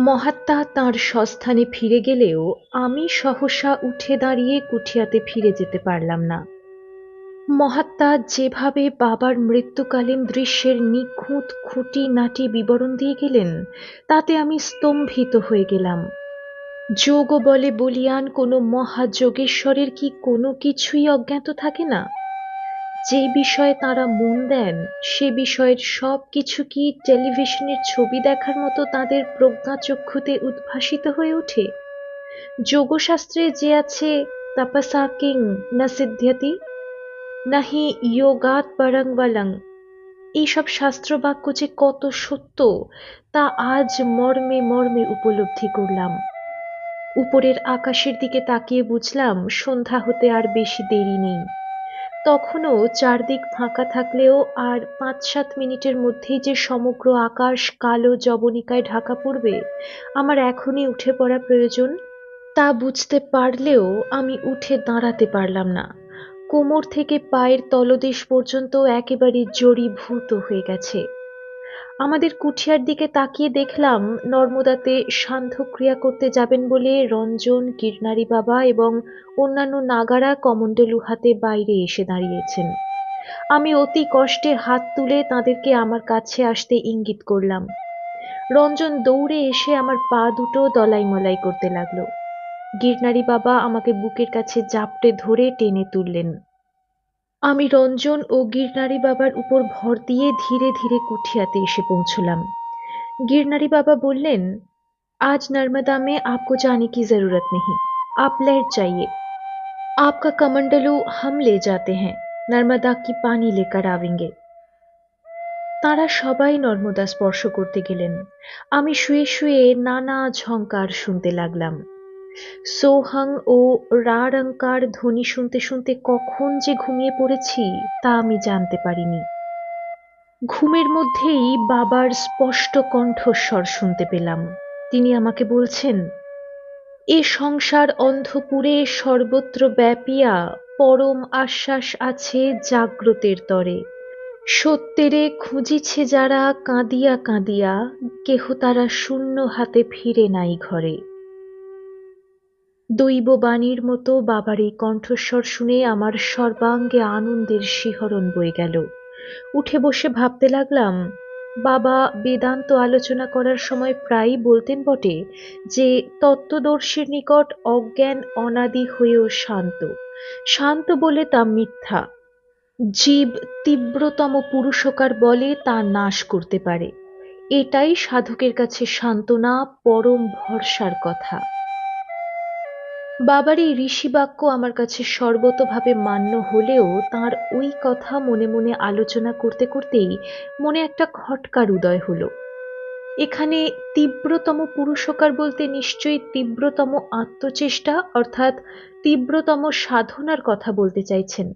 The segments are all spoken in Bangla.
মহাত্মা তাঁর স্বস্থানে ফিরে গেলেও আমি সহসা উঠে দাঁড়িয়ে কুঠিয়াতে ফিরে যেতে পারলাম না। মহাত্মা যেভাবে বাবার মৃত্যুকালীন দৃশ্যের নিখুঁত খুঁটি-নাটি বিবরণ দিয়ে গেলেন, তাতে আমি স্তম্ভিত হয়ে গেলাম। যোগ বলে বলিয়ান কোনো মহাযোগেশ্বরের কি কোনো কিছুই অজ্ঞাত থাকে না? যে বিষয়ে তাঁরা মন দেন, সে বিষয়ের সব কিছু কি টেলিভিশনের ছবি দেখার মতো তাঁদের প্রজ্ঞাচক্ষুতে উদ্ভাসিত হয়ে ওঠে? যোগশাস্ত্রে যে আছে, তপসা কিং না সিদ্ধ্যতি নাহি যোগাত পরং বলং এইসব শাস্ত্রবাক্য যে কত সত্য, তা আজ মর্মে মর্মে উপলব্ধি করলাম। উপরের আকাশের দিকে তাকিয়ে বুঝলাম, সন্ধ্যা হতে আর বেশি দেরি নেই। তখনও চারদিক ফাঁকা থাকলেও আর পাঁচ সাত মিনিটের মধ্যেই যে সমগ্র আকাশ কালো জবনিকায় ঢাকা পড়বে, আমার এখনই উঠে পড়া প্রয়োজন, তা বুঝতে পারলেও আমি উঠে দাঁড়াতে পারলাম না। কোমর থেকে পায়ের তলদেশ পর্যন্ত একেবারে জড়িভূত হয়ে গেছে। আমাদের কুঠিয়ার দিকে তাকিয়ে দেখলাম নর্মদাতে সান্ধ্যক্রিয়া করতে যাবেন বলে রঞ্জন কীর্ণারি বাবা এবং অন্যান্য নাগারা কমণ্ডলু হাতে বাইরে এসে দাঁড়িয়েছেন। আমি অতি কষ্টে হাত তুলে তাদেরকে আমার কাছে আসতে ইঙ্গিত করলাম। রঞ্জন দৌড়ে এসে আমার পা দুটো দলাই মলাই করতে লাগল। গিরনারি বাবা আমাকে বুকের কাছে জাপটে ধরে টেনে তুললেন। আমি রঞ্জন ও গিরনারি বাবার উপর ভর দিয়ে ধীরে ধীরে কুঠিয়াতে এসে পৌঁছলাম गिरनारी बाबा बोललेन आज नर्मदा में आपको जाने की जरूरत नहीं आप लेट जाइए आपका कमंडलू हम ले जाते हैं नर्मदा की पानी लेकर आवेंगे তারা সবাই নর্মদা স্পর্শ করতে গেলেন আমি শুয়ে শুয়ে নানা ঝঙ্কার শুনতে লাগলাম সোহং ও রারঙ্কার ধ্বনি শুনতে শুনতে কখন যে ঘুমিয়ে পড়েছি, তা আমি জানতে পারিনি। ঘুমের মধ্যেই বাবার স্পষ্ট কণ্ঠস্বর শুনতে পেলাম। তিনি আমাকে বলছেন, এ সংসার অন্ধপুরে সর্বত্র ব্যাপিয়া পরম আশ্বাস আছে জাগ্রতের তরে। সত্যেরে খুঁজিছে যারা কাঁদিয়া কাঁদিয়া, কেহ তারা শূন্য হাতে ফিরে নাই ঘরে। দৈববাণীর মতো বাবার এই কণ্ঠস্বর শুনে আমার সর্বাঙ্গে আনন্দের শিহরণ বয়ে গেল। উঠে বসে ভাবতে লাগলাম, বাবা বেদান্ত আলোচনা করার সময় প্রায়ই বলতেন বটে যে, তত্ত্বদর্শীর নিকট অজ্ঞান অনাদি হয়েও শান্ত। শান্ত বলে তা মিথ্যা। জীব তীব্রতম পুরুষকার বলে তা নাশ করতে পারে। এটাই সাধকের কাছে সান্ত্বনা, পরম ভরসার কথা। বাবার এই ঋষিবাক্য আমার কাছে সর্বতভাবে মান্য হলেও তার ওই কথা মনে মনে আলোচনা করতে করতেই মনে একটা খটকার উদয় হলো। এখানে তীব্রতম পুরুষকার বলতে নিশ্চয়ই তীব্রতম আত্মচেষ্টা অর্থাৎ তীব্রতম সাধনার কথা বলতে চাইছেন।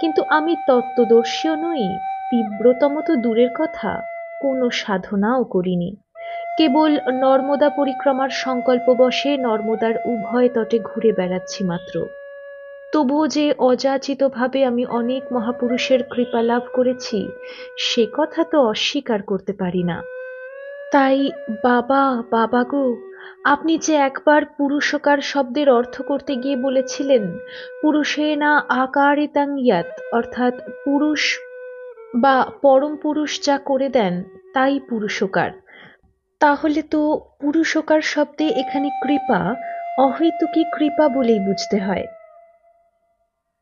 কিন্তু আমি তত্ত্বদর্শীও নই, তীব্রতম তো দূরের কথা, কোনো সাধনাও করিনি। কেবল নর্মদা পরিক্রমার সংকল্পবশে নর্মদার উভয় তটে ঘুরে বেড়াচ্ছি মাত্র। তবুও যে অযাচিতভাবে আমি অনেক মহাপুরুষের কৃপা লাভ করেছি, সে কথা তো অস্বীকার করতে পারি না। তাই, বাবা বাবা গো, আপনি যে একবার পুরুষকার শব্দের অর্থ করতে গিয়ে বলেছিলেন, পুরুষে না আকারিতাং ইয়াত, অর্থাৎ পুরুষ বা পরম পুরুষ যা করে দেন, তাই পুরুষকার। তাহলে তো পুরুষকার শব্দে এখানে কৃপা, অহৈতুকী কৃপা বলেই বুঝতে হয়।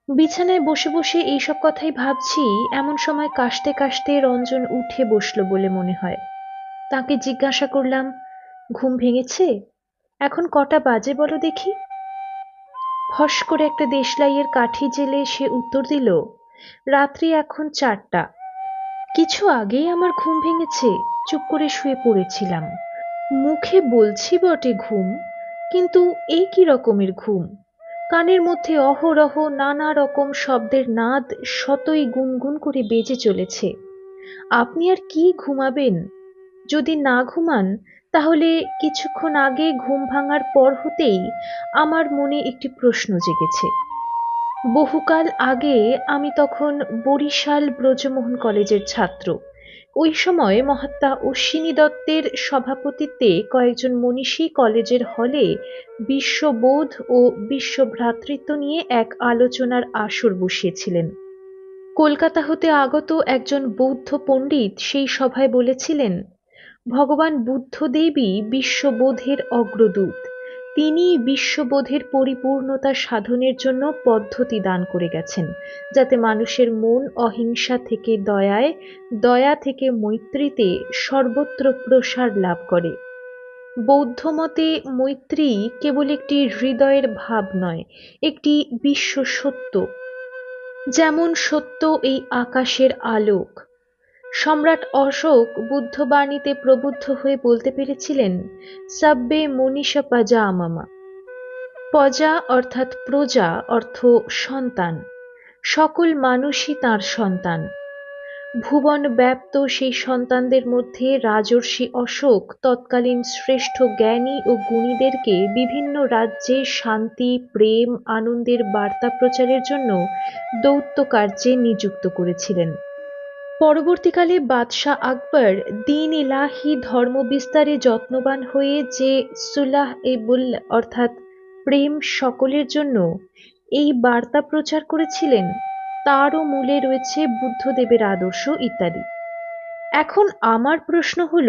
বিছানায় বসে বসে এইসব কথাই ভাবছি, এমন সময় কাশতে কাশতে রঞ্জন উঠে বসল বলে মনে হয়। তাকে জিজ্ঞাসা করলাম, ঘুম ভেঙেছে? এখন কটা বাজে বলো দেখি? ফস করে একটা দেশলাইয়ের কাঠি জেলে সে উত্তর দিল, রাত্রি এখন চারটা। কিছু আগেই আমার ঘুম ভেঙেছে, চুপ করে শুয়ে পড়েছিলাম। মুখে বলছি বটে ঘুম, কিন্তু এই কি রকমের ঘুম? কানের মধ্যে অহরহ নানা রকম শব্দের নাদ শতই গুনগুন করে বেজে চলেছে। আপনি আর কি ঘুমাবেন? যদি না ঘুমান, তাহলে কিছুক্ষণ আগে ঘুম ভাঙার পর হতেই আমার মনে একটি প্রশ্ন জেগেছে। বহুকাল আগে আমি তখন বরিশাল ব্রজমোহন কলেজের ছাত্র। ওই সময় মহাত্মা অশ্বিনী দত্তের সভাপতিত্বে কয়েকজন মনীষী কলেজের হলে বিশ্ববোধ ও বিশ্বভ্রাতৃত্ব নিয়ে এক আলোচনার আসর বসিয়েছিলেন। কলকাতা হতে আগত একজন বৌদ্ধ পণ্ডিত সেই সভায় বলেছিলেন, ভগবান বুদ্ধদেবই বিশ্ববোধের অগ্রদূত। তিনি বিশ্ববোধের পরিপূর্ণতা সাধনের জন্য পদ্ধতি দান করে গেছেন, যাতে মানুষের মন অহিংসা থেকে দয়ায়, দয়া থেকে মৈত্রীতে সর্বত্র প্রসার লাভ করে। বৌদ্ধমতে মৈত্রী কেবল একটি হৃদয়ের ভাব নয়, একটি বিশ্ব সত্য। যেমন সত্য এই আকাশের আলোক সম্রাট অশোক বুদ্ধবাণীতে প্রবুদ্ধ হয়ে বলতে পেরেছিলেন, সাব্বে মনীষা পাজা আমামা পজা অর্থাৎ প্রজা অর্থ সন্তান। সকল মানুষই তার সন্তান। ভুবন ব্যাপ্ত সেই সন্তানদের মধ্যে রাজর্ষি অশোক তৎকালীন শ্রেষ্ঠ জ্ঞানী ও গুণীদেরকে বিভিন্ন রাজ্যে শান্তি, প্রেম, আনন্দের বার্তা প্রচারের জন্য দৌত্য কার্যে নিযুক্ত করেছিলেন। পরবর্তীকালে বাদশাহ আকবর দিন ইলাহি ধর্ম বিস্তারে যত্নবান হয়ে যে সুলাহ এবুল অর্থাৎ প্রেম সকলের জন্য এই বার্তা প্রচার করেছিলেন, তারও মূলে রয়েছে বুদ্ধদেবের আদর্শ ইত্যাদি। এখন আমার প্রশ্ন হল,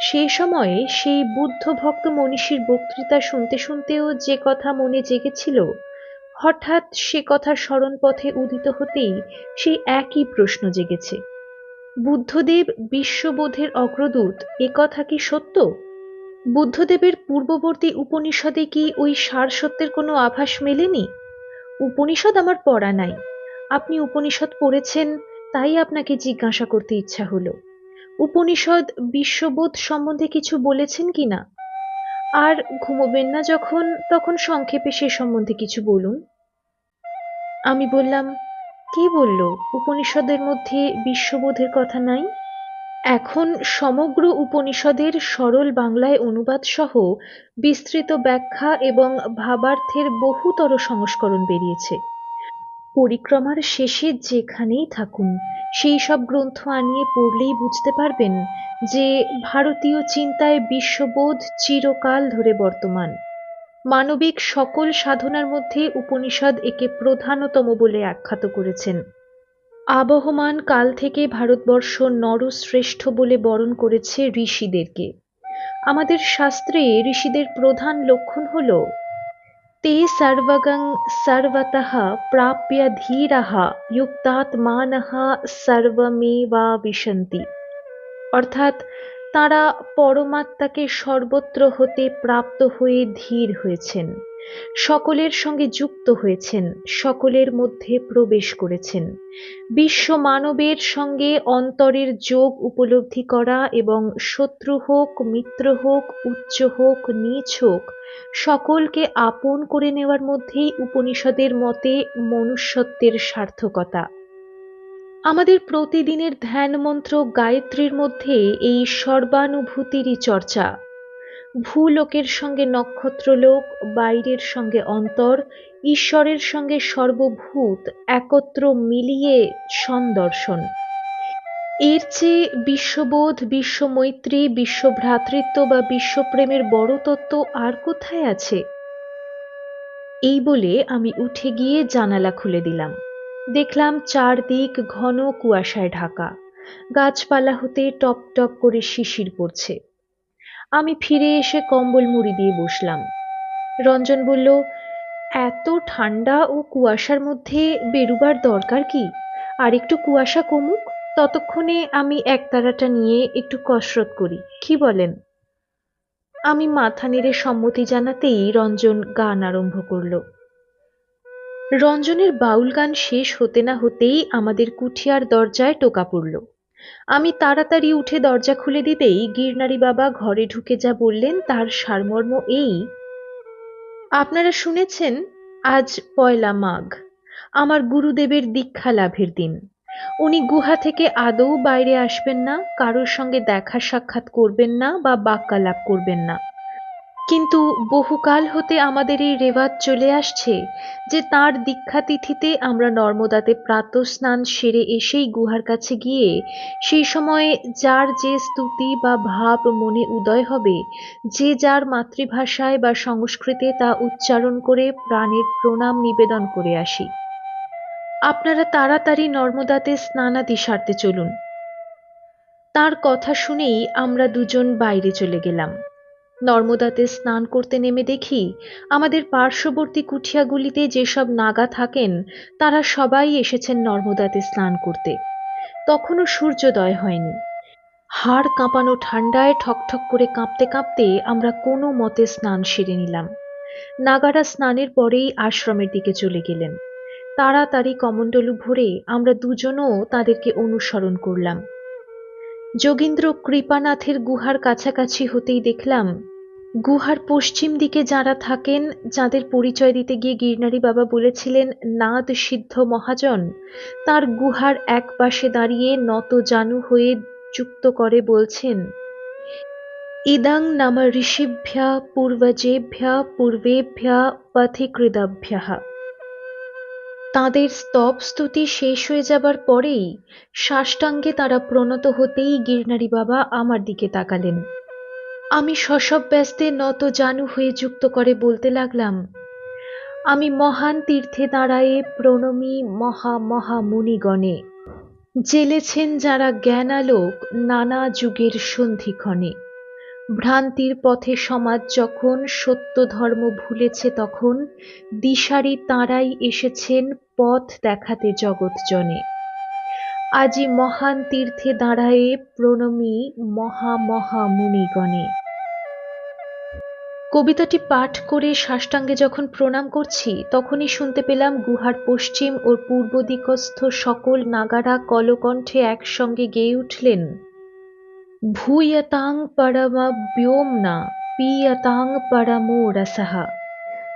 সে সময়ে সেই বুদ্ধ ভক্ত মনীষীর বক্তৃতা শুনতে শুনতেও যে কথা মনে জেগেছিল, হঠাৎ সে কথা স্মরণ পথে উদিত হতেই সেই একই প্রশ্ন জেগেছে। বুদ্ধদেব বিশ্ববোধের অগ্রদূত, এ কথা কি সত্য? বুদ্ধদেবের পূর্ববর্তী উপনিষদে কি ওই সার সত্যের কোনো আভাস মেলেনি? উপনিষদ আমার পড়া নাই। আপনি উপনিষদ পড়েছেন, তাই আপনাকে জিজ্ঞাসা করতে ইচ্ছা হলো। উপনিষদ বিশ্ববোধ সম্বন্ধে কিছু বলেছেন কি না? আর ঘুমোবেন না যখন, তখন সংক্ষেপে সে সম্বন্ধে কিছু বলুন। আমি বললাম কে বলল, উপনিষদের মধ্যে বিশ্ববোধের কথা নাই? এখন সমগ্র উপনিষদের সরল বাংলায় অনুবাদ সহ বিস্তৃত ব্যাখ্যা এবং ভাবার্থের বহুতর সংস্করণ বেরিয়েছে। পরিক্রমার শেষে যেখানেই থাকুন, সেই সব গ্রন্থ আনিয়ে পড়লেই বুঝতে পারবেন যে ভারতীয় চিন্তায় বিশ্ববোধ চিরকাল ধরে বর্তমান। মানবিক সকল সাধনার মধ্যে উপনিষদ একে প্রধানতম বলে আখ্যাত করেছেন। আবহমান কাল থেকে ভারতবর্ষ নরশ্রেষ্ঠ বলে বরণ করেছে ঋষিদেরকে। আমাদের শাস্ত্রে ঋষিদের প্রধান লক্ষণ হল, তে সর্বগং সর্বতঃ প্রাপ্য ধীরাহা ইুক্তাৎমানহা সর্বমেবা বিশন্তি অর্থাৎ তারা পরমাত্মাকে সর্বত্র হতে প্রাপ্ত হয়ে ধীর হয়েছেন, সকলের সঙ্গে যুক্ত হয়েছেন, সকলের মধ্যে প্রবেশ করেছেন। বিশ্ব মানবের সঙ্গে অন্তরের যোগ উপলব্ধি করা এবং শত্রু হোক, মিত্র হোক, উচ্চ হোক, নীচ হোক, সকলকে আপন করে নেওয়ার মধ্যেই উপনিষদের মতে মনুষ্যত্বের সার্থকতা। আমাদের প্রতিদিনের ধ্যান মন্ত্র গায়ত্রীর মধ্যে এই সর্বানুভূতিরই চর্চা। ভূলোকের সঙ্গে নক্ষত্রলোক, বাইরের সঙ্গে অন্তর, ঈশ্বরের সঙ্গে সর্বভূত, একত্র মিলিয়ে সন্দর্শন। এর চেয়ে বিশ্ববোধ, বিশ্বমৈত্রী, বিশ্বভ্রাতৃত্ব বা বিশ্বপ্রেমের বড় তত্ত্ব আর কোথায় আছে? এই বলে আমি উঠে গিয়ে জানালা খুলে দিলাম। দেখলাম চারদিক ঘন কুয়াশায় ঢাকা। গাছপালা হতে টপ টপ করে শিশির পড়ছে। আমি ফিরে এসে কম্বল মুড়ি দিয়ে বসলাম। রঞ্জন বলল, এত ঠান্ডা ও কুয়াশার মধ্যে বেরুবার দরকার কি? আর একটু কুয়াশা কমুক, ততক্ষণে আমি একতারাটা নিয়ে একটু কসরত করি। কি বলেন? আমি মাথা নেড়ে সম্মতি জানাতেই রঞ্জন গান আরম্ভ করল। রঞ্জনের বাউল গান শেষ হতে না হতেই আমাদের কুঠিয়ার দরজায় টোকা পড়ল। আমি তাড়াতাড়ি উঠে দরজা খুলে দিতেই গিরনারি বাবা ঘরে ঢুকে যা বললেন, তার সারমর্ম এই। আপনারা শুনেছেন, আজ পয়লা মাঘ, আমার গুরুদেবের দীক্ষা লাভের দিন। উনি গুহা থেকে আদৌ বাইরে আসবেন না, কারোর সঙ্গে দেখা সাক্ষাৎ করবেন না বা বাক্যালাপ করবেন না। কিন্তু বহুকাল হতে আমাদের এই রেওয়াজ চলে আসছে যে তার দীক্ষা তিথিতে আমরা নর্মদাতে প্রাতঃ স্নান সেরে এসেই গুহার কাছে গিয়ে সেই সময়ে যার যে স্তুতি বা ভাব মনে উদয় হবে, যে যার মাতৃভাষায় বা সংস্কৃতে তা উচ্চারণ করে প্রাণের প্রণাম নিবেদন করে আসি। আপনারা তাড়াতাড়ি নর্মদাতে স্নানাদি সারতে চলুন। তার কথা শুনেই আমরা দুজন বাইরে চলে গেলাম। নর্মদাতে স্নান করতে নেমে দেখি আমাদের পার্শ্ববর্তী কুঠিয়াগুলিতে যেসব নাগা থাকেন, তারা সবাই এসেছেন নর্মদাতে স্নান করতে। তখনও সূর্যোদয় হয়নি। হাড় কাঁপানো ঠান্ডায় ঠকঠক করে কাঁপতে কাঁপতে আমরা কোনো মতে স্নান সেরে নিলাম। নাগারা স্নানের পরেই আশ্রমের দিকে চলে গেলেন। তাড়াতাড়ি কমণ্ডলু ভরে আমরা দুজনও তাদেরকে অনুসরণ করলাম। যোগীন্দ্র কৃপানাথের গুহার কাছাকাছি হতেই দেখলাম গুহার পশ্চিম দিকে যারা থাকেন, যাদের পরিচয় দিতে গিয়ে গিরনারি বাবা বলেছিলেন, নাদ সিদ্ধ মহাজন। তার গুহার এক পাশে দাঁড়িয়ে নত জানু হয়ে যুক্ত করে বলছেন, ইদাং নাম ঋষিভ্যা পূর্বজেভ্যা পূর্বেভ্যা পথিকৃদাভ্যা। তাদের স্তব স্তুতি শেষ হয়ে যাবার পরেই সাষ্টাঙ্গে তারা প্রণত হতেই গিরনারি বাবা আমার দিকে তাকালেন। আমি শশব ব্যস্তে নত জানু হয়ে যুক্ত করে বলতে লাগলাম, আমি মহান তীর্থে দাঁড়ায়ে প্রণমী মহা মহা মুনিগণে, জেলেছেন যারা জ্ঞানালোক নানা যুগের সন্ধিক্ষণে। ভ্রান্তির পথে সমাজ যখন সত্য ধর্ম ভুলেছে তখন দিশারি তাঁরাই এসেছেন পথ দেখাতে জগৎজনে। আজি মহান তীর্থে দাঁড়ায়ে প্রণমী মহা মহা মুনিগণে। কবিতাটি পাঠ করে সাষ্টাঙ্গে যখন প্রণাম করছি, তখনই শুনতে পেলাম গুহার পশ্চিম ও পূর্ব দিকস্থ সকল নাগারা কলকণ্ঠে একসঙ্গে গেয়ে উঠলেন। ভূয়তাং পরমব্যোম্না পীয়তাং পরমো রসः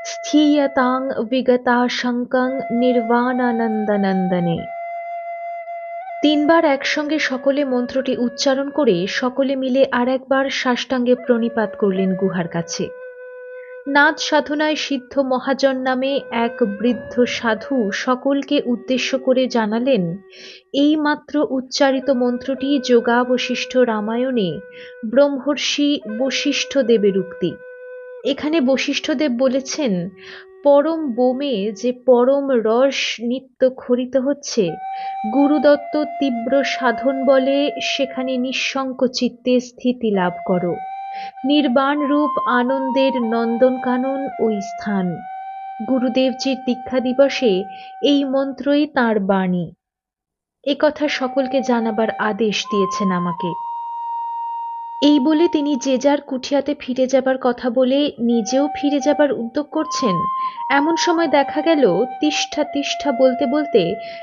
স্থীয়তাং বিগতাশঙ্কং নির্বাণানন্দনন্দনে। তিনবার একসঙ্গে সকলে মন্ত্রটি উচ্চারণ করে, সকলে মিলে আর একবার সাষ্টাঙ্গে প্রণিপাত করলেন গুহার কাছে। নাদ সাধনায় সিদ্ধ মহাজন নামে এক বৃদ্ধ সাধু সকলকে উদ্দেশ্য করে জানালেন, এই মাত্র উচ্চারিত মন্ত্রটি যোগাবশিষ্ট রামায়ণে ব্রহ্মর্ষি বশিষ্ঠ দেবের উক্তি এখানে বশিষ্ঠদেব বলেছেন, পরম বোমে যে পরম রস নিত্য খরিত হচ্ছে, গুরুদত্ত তীব্র সাধন বলে সেখানে নিঃশঙ্ক চিত্তে স্থিতি লাভ করো। নির্বাণ রূপ আনন্দের নন্দনকানন ওই স্থান। গুরুদেবজির দীক্ষা দিবসে এই মন্ত্রই তার বাণী। এ কথা সকলকে জানাবার আদেশ দিয়েছেন আমাকে। এই বলে তিনি যে যার কুঠিয়াতে ফিরে যাবার কথা বলে নিজেও ফিরে যাবার উদ্যোগ করছেন। এমন সময় দেখা গেল, তিষ্ঠা তিষ্ঠা বলতে বলতে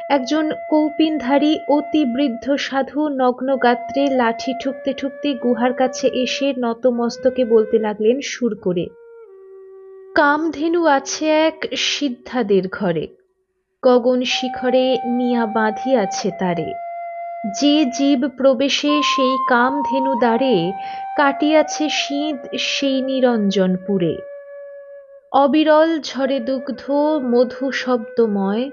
একজন কৌপিনধারী অতি বৃদ্ধ সাধু নগ্ন গাত্রে লাঠি ঠুকতে ঠুকতে গুহার কাছে এসে নতমস্তকে বলতে লাগলেন সুর করে, কামধেনু আছে এক সিদ্ধাদের ঘরে, গগন শিখরে নিয়া বাঁধিয়াছে তারে। যে জীব প্রবেশে সেই কামধেনু দ্বারে কাটিয়াছে শীত সেই নিরঞ্জনপুরে। অবিরল ঝরে দুগ্ধ, মধু শব্দময়,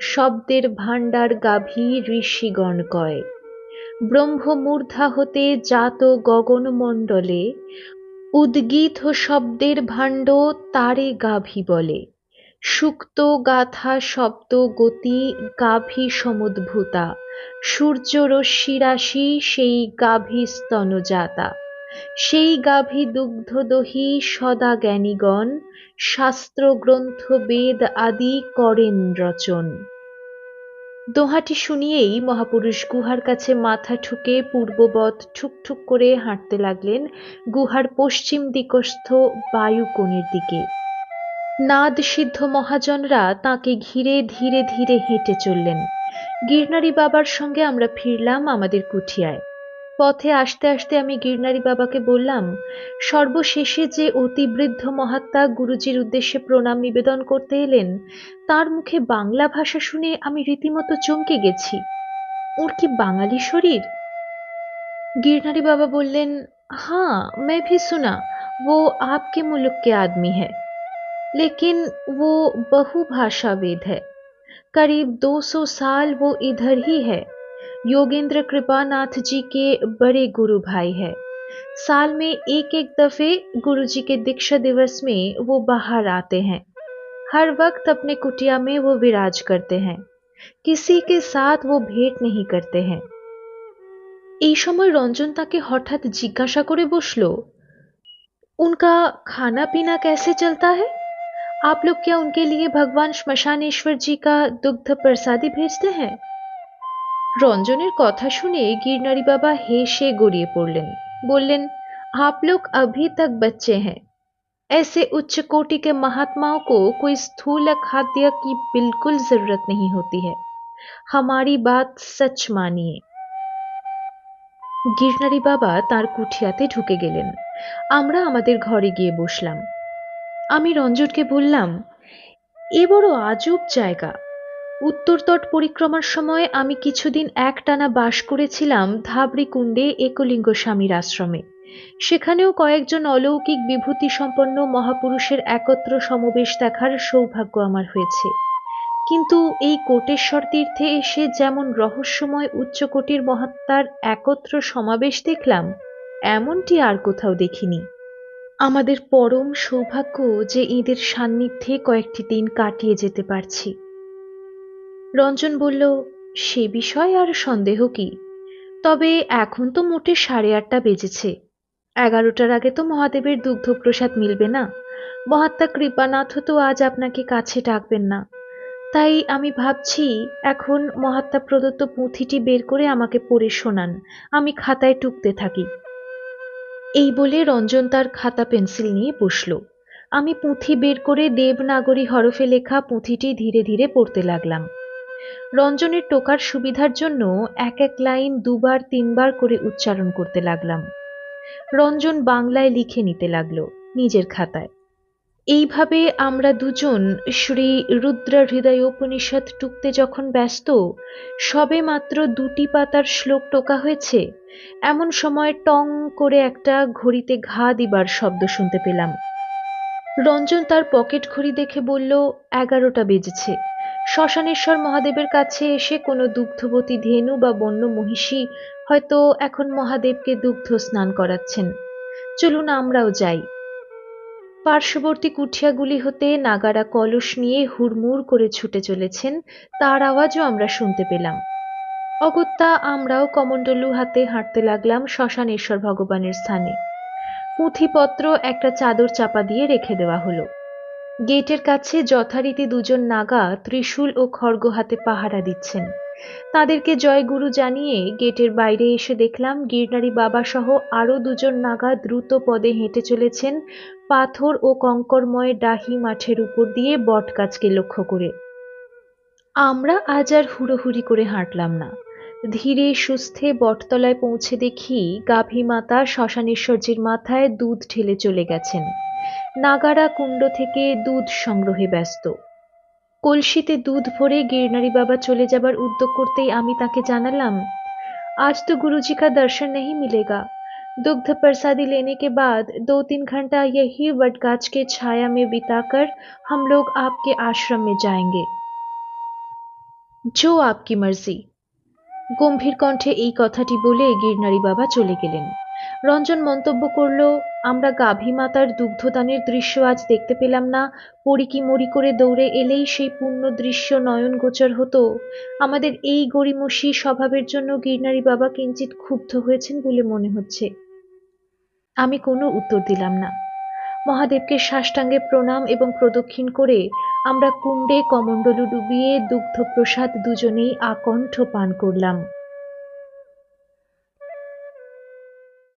শব্দের ভাণ্ডার গাভী ঋষিগণ কয়। ব্রহ্মমূর্ধা হতে জাত গগনমণ্ডলে, উদ্গীত শব্দের ভাণ্ড তারে গাভী বলে। সুক্ত গাথা শব্দ গতি গাভী সমুদ্ভূতা। সূর্য রশ্মিরাশি সেই গাভী স্তনজাতা। সেই গাভী দুগ্ধদহী সদা জ্ঞানীগণ শাস্ত্র গ্রন্থ বেদ আদি করেন রচন। দোহাটি শুনিয়েই মহাপুরুষ গুহার কাছে মাথা ঠুকে পূর্ববৎ ঠুকঠুক করে হাঁটতে লাগলেন গুহার পশ্চিম দিকস্থ বায়ুকোণের দিকে। নাদ সিদ্ধ মহাজনরা তাকে ঘিরে ধীরে ধীরে হেঁটে চললেন গিরনারি বাবার সঙ্গে আমরা ফিরলাম আমাদের কুঠিয়ায় পথে আসতে আসতে আমি গিরনারি বাবাকে বললাম সর্বশেষে যে অতি বৃদ্ধ মহাত্মা গুরুজির উদ্দেশ্যে প্রণাম নিবেদন করতে এলেন তার মুখে বাংলা ভাষা শুনে আমি রীতিমতো চমকে গেছি ওর কি বাঙালি শরীর গিরনারি বাবা বললেন হাঁ मैं भी सुना वो आपके मुल्क के आदमी है लेकिन वो बहुभाषाविद है करीब 200 साल वो इधर ही है योगेंद्र कृपानाथ जी के बड़े गुरु भाई है साल में एक एक दफे गुरु जी के दीक्षा दिवस में वो बाहर आते हैं हर वक्त अपने कुटिया में वो विराज करते हैं किसी के साथ वो भेंट नहीं करते हैं এই সময় রঞ্জন তাকে হঠাৎ জিজ্ঞাসা করে বসলো उनका खाना पीना कैसे चलता है आप लोग क्या उनके लिए भगवान श्मशानेश्वर जी का दुग्ध प्रसादी भेजते हैं রঞ্জনের কথা শুনে গিরনারি বাবা হেসে গড়িয়ে পড়লেন বললেন आप लोग अभी तक बच्चे हैं ऐसे उच्च कोटि के महात्माओं को कोई स्थूल खाद्य की बिल्कुल जरूरत नहीं होती है हमारी बात सच मानिए গিরনারি বাবা তার কুঠিয়াতে ঢুকে গেলেন আমরা আমাদের ঘরে গিয়ে বসলাম আমি রঞ্জনকে বললাম, এ বড় আজব জায়গা। উত্তরতট পরিক্রমার সময় আমি কিছুদিন একটানা বাস করেছিলাম ধাবড়ি কুণ্ডে একলিঙ্গ স্বামীর আশ্রমে। সেখানেও কয়েকজন অলৌকিক বিভূতি সম্পন্ন মহাপুরুষের একত্র সমাবেশ দেখার সৌভাগ্য আমার হয়েছে। কিন্তু এই কোটেশ্বর তীর্থে এসে যেমন রহস্যময় উচ্চকোটির মহাত্মার একত্র সমাবেশ দেখলাম, এমনটি আর কোথাও দেখিনি। আমাদের পরম সৌভাগ্য যে ঈদের সান্নিধ্যে কয়েকটি দিন কাটিয়ে যেতে পারছি। রঞ্জন বলল, সে বিষয় আর সন্দেহ কি? তবে এখন তো মোটে সাড়ে আটটা বেজেছে। এগারোটার আগে তো মহাদেবের দুগ্ধপ্রসাদ মিলবে না। মহাত্মা কৃপানাথ তো আজ আপনাকে কাছে ডাকবেন না। তাই আমি ভাবছি, এখন মহাত্মা প্রদত্ত পুঁথিটি বের করে আমাকে পড়ে শোনান। আমি খাতায় টুকতে থাকি। এই বলে রঞ্জন তার খাতা পেন্সিল নিয়ে বসল। আমি পুঁথি বের করে দেবনাগরী হরফে লেখা পুঁথিটি ধীরে ধীরে পড়তে লাগলাম। রঞ্জনের টোকার সুবিধার জন্য এক এক লাইন দুবার তিনবার করে উচ্চারণ করতে লাগলাম। রঞ্জন বাংলায় লিখে নিতে লাগল নিজের খাতায়। এইভাবে আমরা দুজন শ্রী রুদ্র হৃদয় উপনিষদ টুকতে যখন ব্যস্ত, সবে মাত্র দুটি পাতার শ্লোক টোকা হয়েছে। এমন সময় টং করে একটা ঘড়িতে ঘা দিবার শব্দ শুনতে পেলাম। রঞ্জন তার পকেট ঘড়ি দেখে বলল, এগারোটা বেজেছে। শ্মশানেশ্বর মহাদেবের কাছে এসে কোনো দুগ্ধবতী ধেনু বা বন্য মহিষী হয়তো এখন মহাদেবকে দুগ্ধ স্নান করাচ্ছেন। চলুন আমরাও যাই। পার্শ্ববর্তী কুঠিয়াগুলি হতে নাগারা কলস নিয়ে হুড়মুড় করে ছুটে চলেছেন, তার আওয়াজও আমরা শুনতে পেলাম। অগত্যা আমরাও কমণ্ডলু হাতে হাঁটতে লাগলাম শ্মশানেশ্বর ভগবানের স্থানে। পুঁথিপত্র একটা চাদর চাপা দিয়ে রেখে দেওয়া হলো। গেটের কাছে যথারীতি দুজন নাগা ত্রিশূল ও খড়গ হাতে পাহারা দিচ্ছেন। তাদেরকে জয়গুরু জানিয়ে গেটের বাইরে এসে দেখলাম গিরনারি বাবা সহ আরও দুজন নাগা দ্রুত পদে হেঁটে চলেছেন পাথর ও কঙ্করময় ডাহি মাঠের উপর দিয়ে বট গাছকে লক্ষ্য করে। আমরা আজ আর হুড়োহুড়ি করে হাঁটলাম না। ধীরে সুস্থে বটতলায় পৌঁছে দেখি গাভী মাতা শ্মশানেশ্বরজির মাথায় দুধ ঢেলে চলে গেছেন। নাগারা কুণ্ড থেকে দুধ সংগ্রহে ব্যস্ত। কলসিতে দুধ ভরে গিরনারী বাবা চলে যাবার উদ্যোগ করতেই আমি তাকে জানালাম, আজ তো গুরুজি কা দর্শন নেই মিলেগা। दुग्ध प्रसादी लेने के बाद दो तीन घंटा यही वटगाछ के छाया में बिताकर हम लोग आपके आश्रम में जाएंगे जो आपकी मर्जी গম্ভীর কণ্ঠে এই কথাটি বলে গিরনারি বাবা চলে গেলেন রঞ্জন মন্তব্য করল, আমরা গাভী মাতার দুগ্ধদানের দৃশ্য আজ দেখতে পেলাম না। পরিকি মরি করে দৌড়ে এলেই সেই পূর্ণ দৃশ্য নয়ন গোচর হতো? আমাদের এই গরিমসি স্বভাবের জন্য গিরনারি বাবা কিঞ্চিত ক্ষুব্ধ হয়েছেন বলে মনে হচ্ছে। আমি কোনো উত্তর দিলাম না। মহাদেবকে সাষ্টাঙ্গে প্রণাম এবং প্রদক্ষিণ করে আমরা কুণ্ডে কমণ্ডলু ডুবিয়ে দুগ্ধ প্রসাদ দুজনেই আকণ্ঠ পান করলাম।